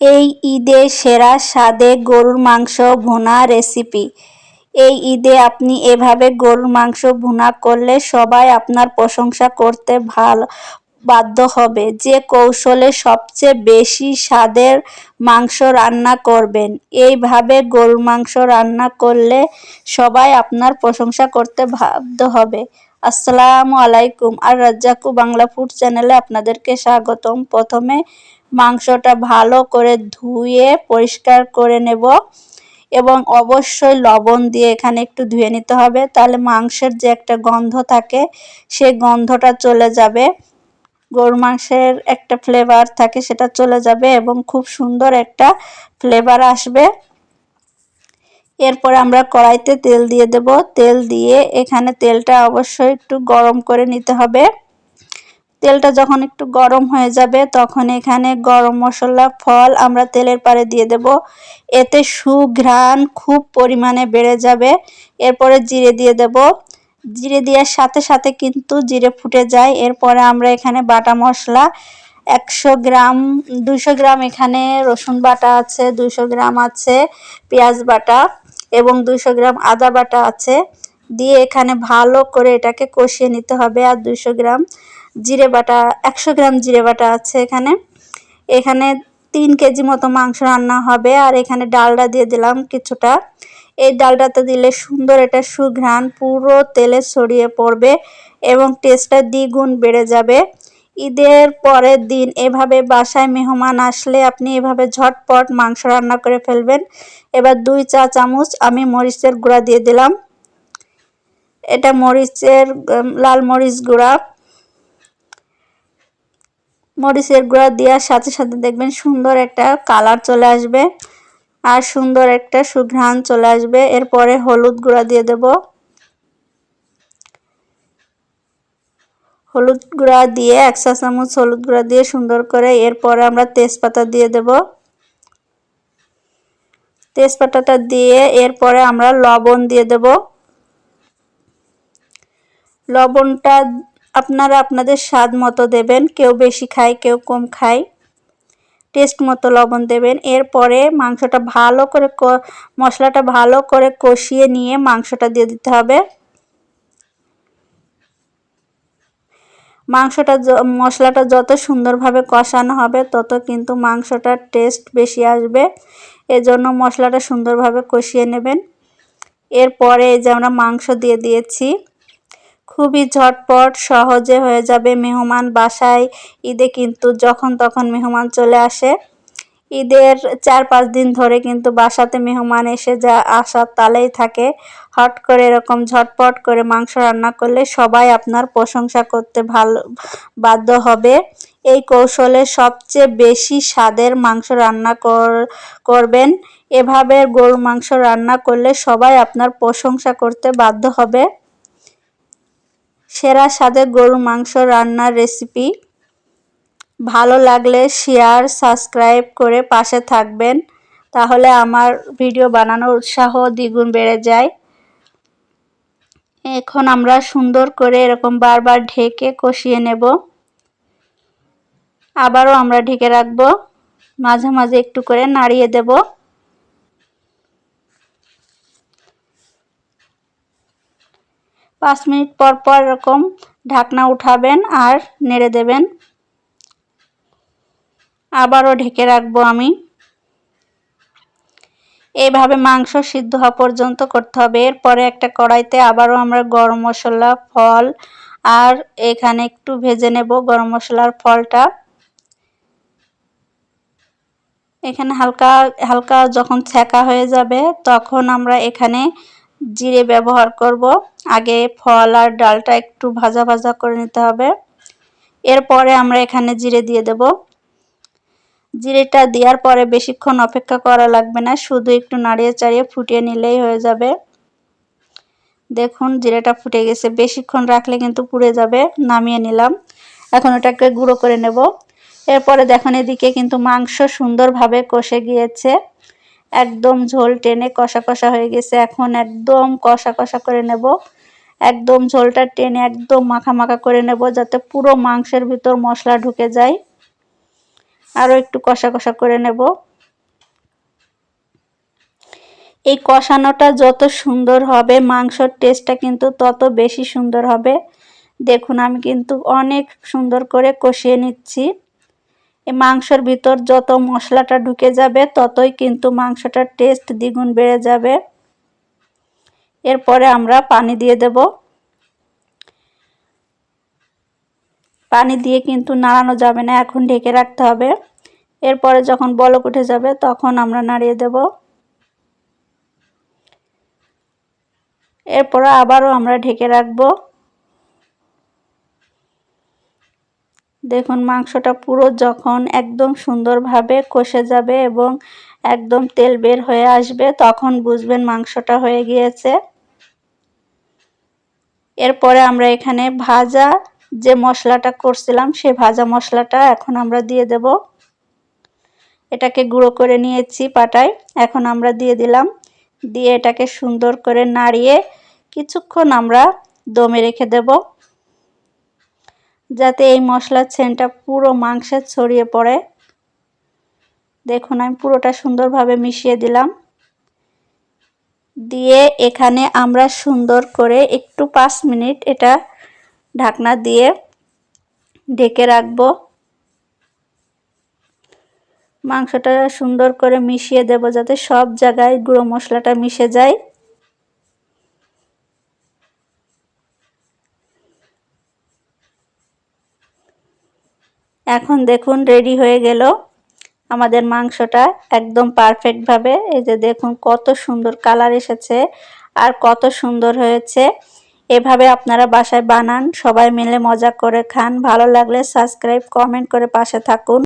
এই ঈদে সেরা স্বাদে গরুর মাংস ভুনা রেসিপি। এই ঈদে আপনি এভাবে গরুর মাংস ভুনা করলে সবাই আপনার প্রশংসা করতে ভালো বাধ্য হবে। যে কৌশলে সবচেয়ে বেশি স্বাদের মাংস রান্না করবেন, এইভাবে গরুর মাংস রান্না করলে সবাই আপনার প্রশংসা করতে বাধ্য হবে। আসসালামু আলাইকুম। আর রাজ্জাকু বাংলা ফুড চ্যানেলে আপনাদেরকে স্বাগতম। প্রথমে মাংসটা ভালো করে ধুয়ে পরিষ্কার করে নেব এবং অবশ্যই লবণ দিয়ে এখানে একটু ধুয়ে নিতে হবে। তাহলে মাংসের যে একটা গন্ধ থাকে, সেই গন্ধটা চলে যাবে। গরু মাংসের একটা ফ্লেভার থাকে, সেটা চলে যাবে এবং খুব সুন্দর একটা ফ্লেভার আসবে। এরপর আমরা কড়াইতে তেল দিয়ে দেব। তেল দিয়ে এখানে তেলটা অবশ্যই একটু গরম করে নিতে হবে। তেলটা যখন একটু গরম হয়ে যাবে, তখন এখানে গরম মশলা, ফল আমরা তেলের পারে দিয়ে দেব। এতে সুঘ্রাণ খুব পরিমাণে বেড়ে যাবে। এরপরে জিরে দিয়ে দেব। জিরে দেওয়ার সাথে সাথে কিন্তু জিরে ফুটে যায়। এরপরে আমরা এখানে বাটা মশলা, একশো গ্রাম দুশো গ্রাম এখানে রসুন বাটা আছে দুশো গ্রাম আছে পেঁয়াজ বাটা। এবং দুশো গ্রাম আদা বাটা আছে। দিয়ে এখানে ভালো করে এটাকে কষিয়ে নিতে হবে। আর দুশো গ্রাম জিরে বাটা, একশো গ্রাম জিরে বাটা আছে এখানে। এখানে তিন কেজি মতো মাংস রান্না হবে। আর এখানে ডালটা দিয়ে দিলাম কিছুটা। এই ডালটাতে দিলে সুন্দর এটা সুঘ্রাণ, পুরো তেলে ছড়িয়ে পড়বে এবং টেস্টটা দ্বিগুণ বেড়ে যাবে। ঈদের পরের দিন এভাবে বাসায় মেহমান আসলে আপনি এভাবে ঝটপট মাংস রান্না করে ফেলবেন। এবার দুই চা চামচ আমি মরিচের গুঁড়া দিয়ে দিলাম। এটা মরিচের লাল মরিচ গুঁড়া। মরিচের গুঁড়া দেওয়ার সাথে সাথে দেখবেন সুন্দর একটা কালার চলে আসবে। আর সুন্দর একটা সুঘ্রাণ চলে আসবে। এরপরে হলুদ গুঁড়া দিয়ে দেব। হলুদ গুঁড়া দিয়ে, এক চা চামচ হলুদ গুঁড়া দিয়ে সুন্দর করে এরপরে আমরা তেজপাতা দিয়ে দেব। তেজপাতাটা দিয়ে এরপরে আমরা লবণ দিয়ে দেব। লবণটা আপনারা আপনাদের স্বাদ মতো দেবেন, কেউ বেশি খায়, কেউ কম খায়। টেস্ট মতো লবণ দেবেন। এরপরে মাংসটা ভালো করে মশলাটা ভালো করে কষিয়ে নিয়ে মাংসটা দিয়ে দিতে হবে। মাংসটা মশলাটা যত সুন্দরভাবে কষানো হবে, তত কিন্তু মাংসটার টেস্ট বেশি আসবে। এজন্য মশলাটা সুন্দরভাবে কষিয়ে নেবেন। এরপরে এই যে আমরা মাংস দিয়ে দিয়েছি, খুবই ঝটপট, সহজে হয়ে যাবে। মেহমান বাসায় ঈদে কিন্তু যখন তখন মেহমান চলে আসে। ঈদের চার পাঁচ দিন ধরে কিন্তু বাসাতে মেহমান এসে যা আসার তালেই থাকে। হট করে এরকম ঝটপট করে মাংস রান্না করলে সবাই আপনার প্রশংসা করতে ভালো, বাধ্য হবে। এই কৌশলে সবচেয়ে বেশি স্বাদের মাংস রান্না করবেন। এভাবে গরুর মাংস রান্না করলে সবাই আপনার প্রশংসা করতে বাধ্য হবে। সেরা স্বাদের গরুর মাংস রান্নার রেসিপি ভালো লাগলে শেয়ার সাবস্ক্রাইব করে পাশে থাকবেন। তাহলে আমার ভিডিও বানানোর উৎসাহ দ্বিগুণ বেড়ে যায়। এখন আমরা সুন্দর করে এরকম বারবার ঢেকে কষিয়ে নেব। আবারও আমরা ঢেকে রাখব। মাঝে মাঝে একটু করে নাড়িয়ে দেব। পাঁচ মিনিট পর পর এরকম ঢাকনা উঠাবেন আর নেড়ে দেবেন। আবারও ঢেকে রাখব আমি। এইভাবে মাংস সিদ্ধ হওয়া পর্যন্ত করতে হবে। এরপরে একটা কড়াইতে আবারও আমরা গরম মশলা, ফল, আর এখানে একটু ভেজে নেব গরম মশলার ফলটা। এখানে হালকা হালকা যখন ছ্যাঁকা হয়ে যাবে, তখন আমরা এখানে জিরে ব্যবহার করব। আগে ফল আর ডালটা একটু ভাজা ভাজা করে নিতে হবে। এরপরে আমরা এখানে জিরে দিয়ে দেব। জিরেটা দেওয়ার পরে বেশিক্ষণ অপেক্ষা করা লাগবে না, শুধু একটু নাড়িয়ে চাড়িয়ে ফুটিয়ে নিলেই হয়ে যাবে। দেখুন, জিরেটা ফুটে গেছে। বেশিক্ষণ রাখলে কিন্তু পুড়ে যাবে। নামিয়ে নিলাম। এখন ওটাকে গুঁড়ো করে নেব। এরপরে দেখুন, এদিকে কিন্তু মাংস সুন্দরভাবে কষে গিয়েছে। একদম ঝোল টেনে কষা কষা হয়ে গেছে। এখন একদম কষা কষা করে নেব। একদম ঝোলটা টেনে একদম মাখা মাখা করে নেব, যাতে পুরো মাংসের ভিতর মশলা ঢুকে যায়। আরও একটু কষা কষা করে নেব। এই কষানোটা যত সুন্দর হবে, মাংসর টেস্টটা কিন্তু তত বেশি সুন্দর হবে। দেখুন, আমি কিন্তু অনেক সুন্দর করে কষিয়ে নিচ্ছি। এই মাংসর ভিতর যত মশলাটা ঢুকে যাবে, ততই কিন্তু মাংসটার টেস্ট দ্বিগুণ বেড়ে যাবে। এরপরে আমরা পানি দিয়ে দেবো। পানি দিয়ে কিন্তু নাড়ানো যাবে না, এখন ঢেকে রাখতে হবে। এরপরে যখন বলক উঠে যাবে, তখন আমরা নাড়িয়ে দেব। এরপর আবারও আমরা ঢেকে রাখব। দেখুন, মাংসটা পুরো যখন একদম সুন্দরভাবে কষে যাবে এবং একদম তেল বের হয়ে আসবে, তখন বুঝবেন মাংসটা হয়ে গিয়েছে। এরপরে আমরা এখানে ভাজা যে মশলাটা করছিলাম, সে ভাজা মশলাটা এখন আমরা দিয়ে দেব। এটাকে গুঁড়ো করে নিয়েছি পাটায়। এখন আমরা দিয়ে দিলাম। দিয়ে এটাকে সুন্দর করে নাড়িয়ে কিছুক্ষণ আমরা দমে রেখে দেব। যাতে এই মশলার সেন্টটা পুরো মাংসে ছড়িয়ে পড়ে। দেখুন, আমি পুরোটা সুন্দরভাবে মিশিয়ে দিলাম। দিয়ে এখানে আমরা সুন্দর করে একটু পাঁচ মিনিট এটা ঢাকনা দিয়ে ঢেকে রাখব। মাংসটা সুন্দর করে মিশিয়ে দেব যাতে সব জায়গায় গুঁড়ো মশলাটা মিশে যায়। এখন দেখুন রেডি হয়ে গেল। আমাদের মাংসটা একদম পারফেক্টভাবে এই যে দেখুন কত সুন্দর কালার এসেছে আর কত সুন্দর হয়েছে। এভাবে আপনারা বাসায় বানান, সবাই মিলে মজা করে খান। ভালো লাগলে সাবস্ক্রাইব, কমেন্ট করে পাশে থাকুন।